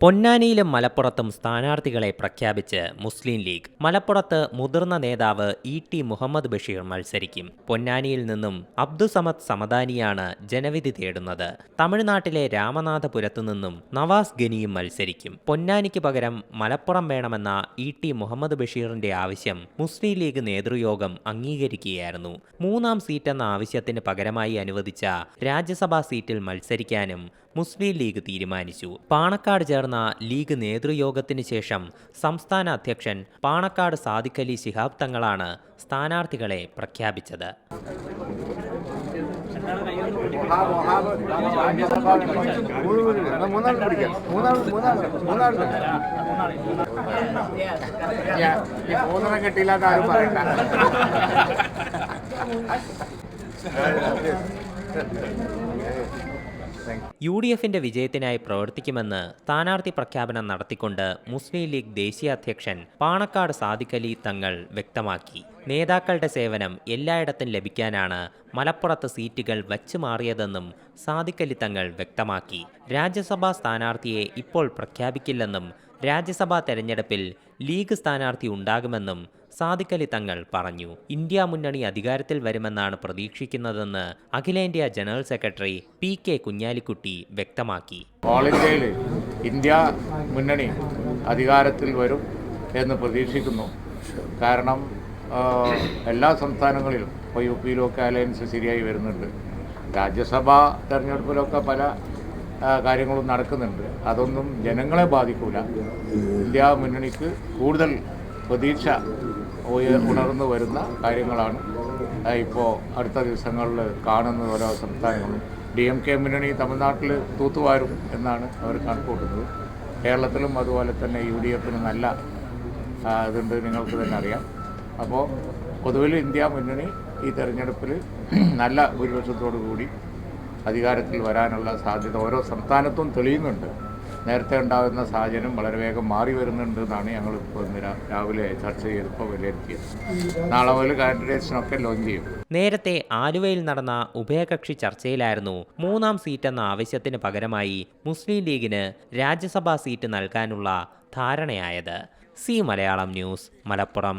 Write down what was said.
പൊന്നാനിയിലും മലപ്പുറത്തും സ്ഥാനാർത്ഥികളെ പ്രഖ്യാപിച്ച് മുസ്ലിം ലീഗ്. മലപ്പുറത്ത് മുതിർന്ന നേതാവ് ഇ ടി മുഹമ്മദ് ബഷീർ മത്സരിക്കും. പൊന്നാനിയിൽ നിന്നും അബ്ദുസമദ് സമദാനിയാണ് ജനവിധി തേടുന്നത്. തമിഴ്നാട്ടിലെ രാമനാഥപുരത്തു നിന്നും നവാസ് ഗനിയും മത്സരിക്കും. പൊന്നാനിക്ക് പകരം മലപ്പുറം വേണമെന്ന ഇ ടി മുഹമ്മദ് ബഷീറിന്റെ ആവശ്യം മുസ്ലിം ലീഗ് നേതൃയോഗം അംഗീകരിക്കുകയായിരുന്നു. മൂന്നാം സീറ്റെന്ന ആവശ്യത്തിന് പകരമായി അനുവദിച്ച രാജ്യസഭാ സീറ്റിൽ മത്സരിക്കാനും മുസ്ലിം ലീഗ് തീരുമാനിച്ചു പാണക്കാട് ചേർന്ന ലീഗ് നേതൃയോഗത്തിന് ശേഷം സംസ്ഥാന അധ്യക്ഷൻ പാണക്കാട് സാദിഖലി ശിഹാബ് തങ്ങളാണ് സ്ഥാനാർത്ഥികളെ പ്രഖ്യാപിച്ചത് യു ഡി എഫിന്റെ വിജയത്തിനായി പ്രവർത്തിക്കുമെന്ന് സ്ഥാനാർത്ഥി പ്രഖ്യാപനം നടത്തിക്കൊണ്ട് മുസ്ലിം ലീഗ് ദേശീയ അധ്യക്ഷൻ പാണക്കാട് സാദിഖലി തങ്ങൾ വ്യക്തമാക്കി. നേതാക്കളുടെ സേവനം എല്ലായിടത്തും ലഭിക്കാനാണ് മലപ്പുറത്ത് സീറ്റുകൾ വച്ചു മാറിയതെന്നും സാദിഖ് അലി തങ്ങൾ വ്യക്തമാക്കി. രാജ്യസഭാ സ്ഥാനാർത്ഥിയെ ഇപ്പോൾ പ്രഖ്യാപിക്കില്ലെന്നും രാജ്യസഭാ തെരഞ്ഞെടുപ്പിൽ ലീഗ് സ്ഥാനാർത്ഥി ഉണ്ടാകുമെന്നും സാദിഖലി തങ്ങൾ പറഞ്ഞു. ഇന്ത്യ മുന്നണി അധികാരത്തിൽ വരുമെന്നാണ് പ്രതീക്ഷിക്കുന്നതെന്ന് അഖിലേന്ത്യാ general secretary P K Kunhalikutty വ്യക്തമാക്കി. ഓൾ ഇന്ത്യയിൽ ഇന്ത്യ മുന്നണി അധികാരത്തിൽ വരും എന്ന് പ്രതീക്ഷിക്കുന്നു. കാരണം എല്ലാ സംസ്ഥാനങ്ങളിലും ഇപ്പോൾ യു പിയിലൊക്കെ അലയൻസ് ശരിയായി വരുന്നുണ്ട്. രാജ്യസഭാ തെരഞ്ഞെടുപ്പിലൊക്കെ പല കാര്യങ്ങളും നടക്കുന്നുണ്ട്. അതൊന്നും ജനങ്ങളെ ബാധിക്കൂല. ഇന്ത്യ മുന്നണിക്ക് കൂടുതൽ പ്രതീക്ഷ ഉണർന്നു വരുന്ന കാര്യങ്ങളാണ്. ഇപ്പോൾ അടുത്ത ദിവസങ്ങളിൽ കാണുന്ന ഓരോ സംസ്ഥാനങ്ങളും. ഡി എം കെ മുന്നണി തമിഴ്നാട്ടിൽ തൂത്തുവാരും എന്നാണ് അവർ കണക്കൂട്ടുന്നത്. കേരളത്തിലും അതുപോലെ തന്നെ യു ഡി എഫിന് നല്ല ഇതുണ്ട് നിങ്ങൾക്ക് തന്നെ അറിയാം. അപ്പോൾ പൊതുവിൽ ഇന്ത്യ മുന്നണി ഈ തെരഞ്ഞെടുപ്പിൽ നല്ല ഭൂരിപക്ഷത്തോടു കൂടി അധികാരത്തിൽ വരാനുള്ള സാധ്യത ഓരോ സംസ്ഥാനത്തും തെളിയുന്നുണ്ട്. നേരത്തെ ഉണ്ടാകുന്ന സാഹചര്യം വളരെ വേഗം മാറി വരുന്നുണ്ട് എന്നാണ് ഞങ്ങൾ ഇപ്പോൾ രാവിലെ ചർച്ച ചെയ്തപ്പോൾ വിലയിരുത്തിയത്. നാളെ മുതൽ കാൻഡിഡേറ്റ്സിനൊക്കെ ലോഞ്ച് ചെയ്യും. നേരത്തെ ആലുവയിൽ നടന്ന ഉഭയകക്ഷി ചർച്ചയിലായിരുന്നു മൂന്നാം സീറ്റ് എന്ന ആവശ്യത്തിന് പകരമായി മുസ്ലിം ലീഗിന് രാജ്യസഭാ സീറ്റ് നൽകാനുള്ള ധാരണയായത്. C Malayalam news Malappuram.